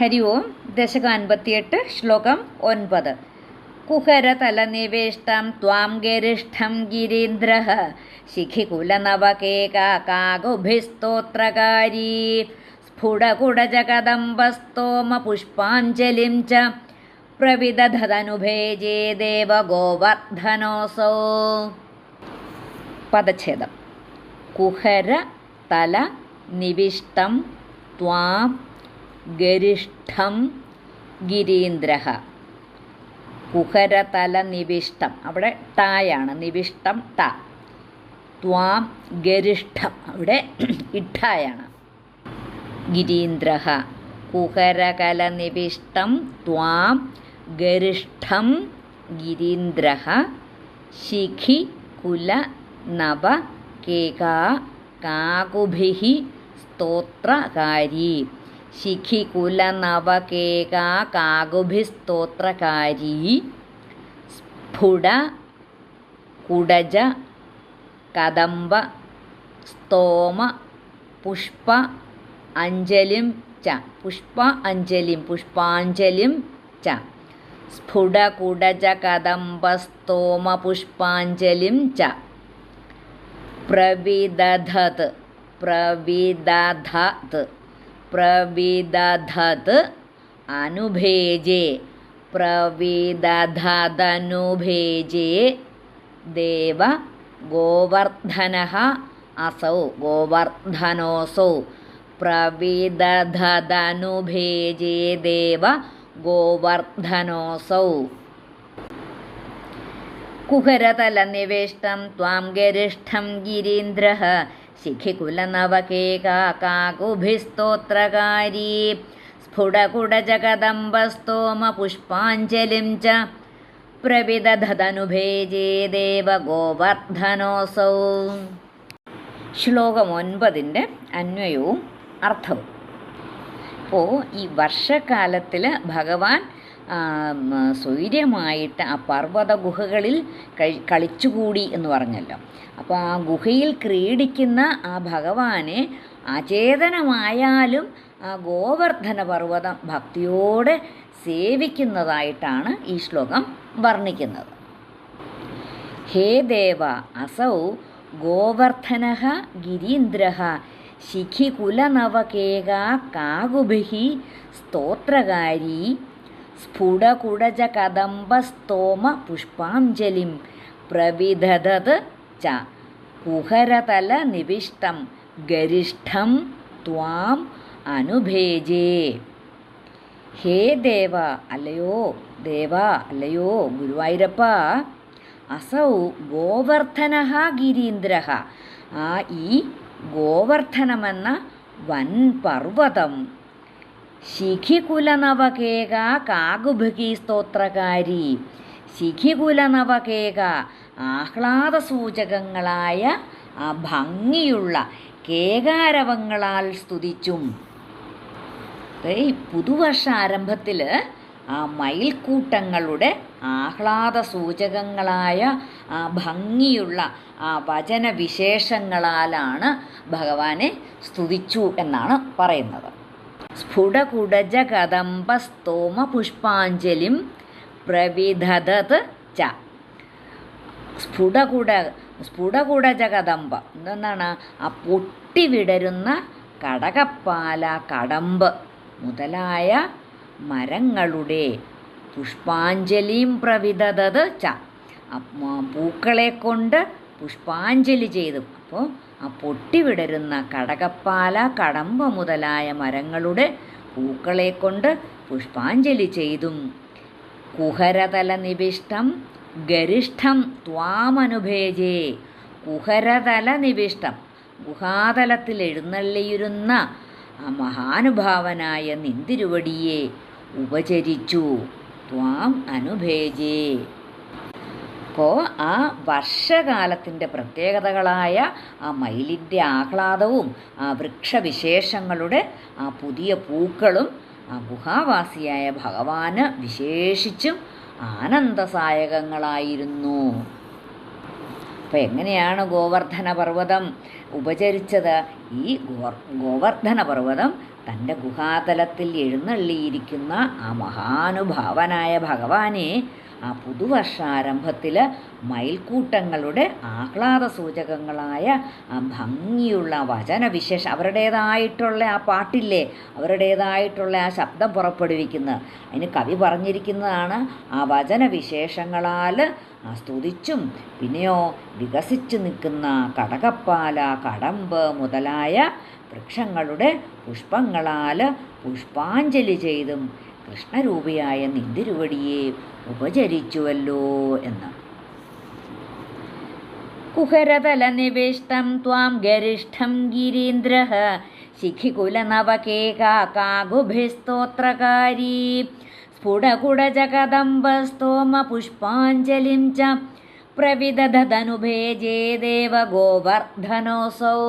ഹരി ഓം ദശക അൻപത്തിയെട്ട് ശ്ലോകം ഒൻപത്. കുഹരതലനിവേഷ്ടം ത്വാം ഗരിഷ്ഠം ഗിരീന്ദ്ര. ശിഖികുലനവകേകാകുഭിസ്തോത്രകാരീ സ്ഫുടകുടജകദംബസ്തോമ പുഷ്പാഞ്ജലിം ച. പ്രവിദധതനുഭേജേ ദേവഗോവർദ്ധനോസോ. പദച്ഛേദം. കുഹര തല നിവിഷ്ടം ത്വാം ഗരിഷ്ഠം ഗിരീന്ദ്ര. കുഹരതല നിവിഷ്ടം അവിടെ ടായാണ് നിവിഷ്ടം ട ത്വാം ഗരിഷ്ഠം. അവിടെ ഇഠായാണ് ഗിരീന്ദ്ര. കുഹരകല നിവിഷ്ടം ത്വാം ഗരിഷ്ഠം ഗിരീന്ദ്ര. ശിഖി കുല നവ കേകാ കാകുഭിः സ്തോത്രകാരി. ശിഖി കുല നവ കേകാ കാകുഭിസ്തോത്രകാരി സ്ഫുട കുടജ കദംബ സ്തോമ പുഷ്പ അഞ്ജലിം ച. പുഷ്പ അഞ്ജലിം പുഷ്പാഞ്ജലിം ച. സ്ഫുട കുടജ കദംബ സ്തോമ പുഷ്പാഞ്ജലിം ച. പ്രവിദധത് പ്രവിദധത്. പ്രവിദധത് അനുഭേജേ പ്രവിദധതനുഭേജേ ദേവ ഗോവർദ്ധന അസൗ ഗോവർദ്ധനോസൗ പ്രവിദധതനുഭേജേ ദേവ ഗോവർദ്ധനോസൗ. കുഹരതലനിവേഷ്ടം ത്വാം ഗരിഷ്ഠം ഗിരീന്ദ്ര ശിഖികുലനവകേകാകുഭിസ്തോത്രകാരീ സ്ഫുടകുടജകദംബസ്തോമ പുഷ്പാഞ്ജലിം ച. പ്രവിദധതനുഭേജേ ദേവഗോവർദ്ധനോസൗ. ശ്ലോകം ഒൻപതിന്റെ അന്വയവും അർത്ഥവും. അപ്പോൾ ഈ വർഷക്കാലത്തിൽ ഭഗവാൻ സ്വൈര്യമായിട്ട് ആ പർവത ഗുഹകളിൽ കളിച്ചുകൂടി എന്ന് പറഞ്ഞല്ലോ. അപ്പോൾ ആ ഗുഹയിൽ ക്രീഡിക്കുന്ന ആ ഭഗവാനെ അചേതനമായാലും ആ ഗോവർദ്ധന പർവതം ഭക്തിയോടെ സേവിക്കുന്നതായിട്ടാണ് ഈ ശ്ലോകം വർണിക്കുന്നത്. ഹേ ദേവ അസൗ ഗോവർദ്ധന ഗിരീന്ദ്ര ശിഖികുലനവകേക കാകുബി സ്തോത്രകാരി സ്ഫുടകുടജകദംബസ്തോമ പുഷ്പാഞ്ജലിം പ്രവിദധത് ച. കുഹരതല നിവിഷ്ടം ഗരിഷ്ഠം ത്വാം അനുഭേജേ. ഹേ ദേവ അല്ലയോ ദേവ അല്ലയോ ഗുരുവായൂരപ്പ അസൗ ഗോവർദ്ധന ഗിരീന്ദ്ര ആ ഈ ഗോവർദ്ധനമെന്ന വൻ പർവതം ശിഖികുലനവകേക കാകുഭകി സ്തോത്രകാരി. ശിഖികുലനവകേക ആഹ്ലാദസൂചകങ്ങളായ ആ ഭംഗിയുള്ള കേകാരവങ്ങളാൽ സ്തുതിച്ചും. ഈ പുതുവർഷ ആരംഭത്തിൽ ആ മയിൽക്കൂട്ടങ്ങളുടെ ആഹ്ലാദ സൂചകങ്ങളായ ആ ഭംഗിയുള്ള ആ വചനവിശേഷങ്ങളാലാണ് ഭഗവാനെ സ്തുതിച്ചു എന്നാണ് പറയുന്നത്. സ്ഫുടകുടജ കദംബ സ്തോമ പുഷ്പാഞ്ജലിം പ്രവിധതത് ച. സ്ഫുടകുട സ്ഫുടകുടജ കദംബ എന്താണ് ആ പൊട്ടിവിടരുന്ന കടകപ്പാല കടമ്പ് മുതലായ മരങ്ങളുടെ പുഷ്പാഞ്ജലിയും പ്രവിധതത് ച. പൂക്കളെ കൊണ്ട് പുഷ്പാഞ്ജലി ചെയ്തു. അപ്പോൾ ആ പൊട്ടിവിടരുന്ന കടകപ്പാല കടമ്പ മുതലായ മരങ്ങളുടെ പൂക്കളെ കൊണ്ട് പുഷ്പാഞ്ജലി ചെയ്തും. കുഹരതല നിവിഷ്ടം ഗരിഷ്ഠം ത്വാമനുഭേജേ. കുഹരതല നിവിഷ്ടം ഗുഹാതലത്തിൽ എഴുന്നള്ളിയിരുന്ന ആ മഹാനുഭാവനായ നിന്തിരുവടിയെ ഉപചരിച്ചു. ത്വാം അനുഭേജേ. അപ്പോൾ ആ വർഷകാലത്തിന്റെ പ്രത്യേകതകളായ ആ മയിലിന്റെ ആഹ്ലാദവും ആ വൃക്ഷവിശേഷങ്ങളുടെ ആ പുതിയ പൂക്കളും ആ ഗുഹാവാസിയായ ഭഗവാന് വിശേഷിച്ചും ആനന്ദസായകങ്ങളായിരുന്നു. അപ്പോൾ എങ്ങനെയാണ് ഗോവർദ്ധന പർവതം ഉപചരിച്ചത്? ഈ ഗോവർദ്ധന പർവതം തന്റെ ഗുഹാതലത്തിൽ എഴുന്നള്ളിയിരിക്കുന്ന ആ മഹാനുഭാവനായ ഭഗവാനെ ആ പുതുവർഷാരംഭത്തിൽ മയിൽക്കൂട്ടങ്ങളുടെ ആഹ്ലാദ സൂചകങ്ങളായ ആ ഭംഗിയുള്ള വചനവിശേഷ അവരുടേതായിട്ടുള്ള ആ പാട്ടില്ലേ അവരുടേതായിട്ടുള്ള ആ ശബ്ദം പുറപ്പെടുവിക്കുന്നത് അതിന് കവി പറഞ്ഞിരിക്കുന്നതാണ് ആ വചനവിശേഷങ്ങളാൽ ആ സ്തുതിച്ചും പിന്നെയോ വികസിച്ചു നിൽക്കുന്ന കടകപ്പാല കടമ്പ് മുതലായ വൃക്ഷങ്ങളുടെ പുഷ്പങ്ങളാൽ പുഷ്പാഞ്ജലി ചെയ്തും കൃഷ്ണരൂപിയായ നിന്തിരുവടിയെ ഉപചരിച്ചുവല്ലോ എന്ന് കുഹരതലനിവിഷ്ടം ത്വാം ഗരിഷ്ഠം ഗിരീന്ദ്ര. ശിഖികുലനവകേകാകുഭിസ്തോത്രകാരീ സ്ഫുടകുടജകദംബസ്തോമപുഷ്പാഞ്ജലിം ച. പ്രവിദധനുഭേജേ ദേവഗോവർദ്ധനോസൗ.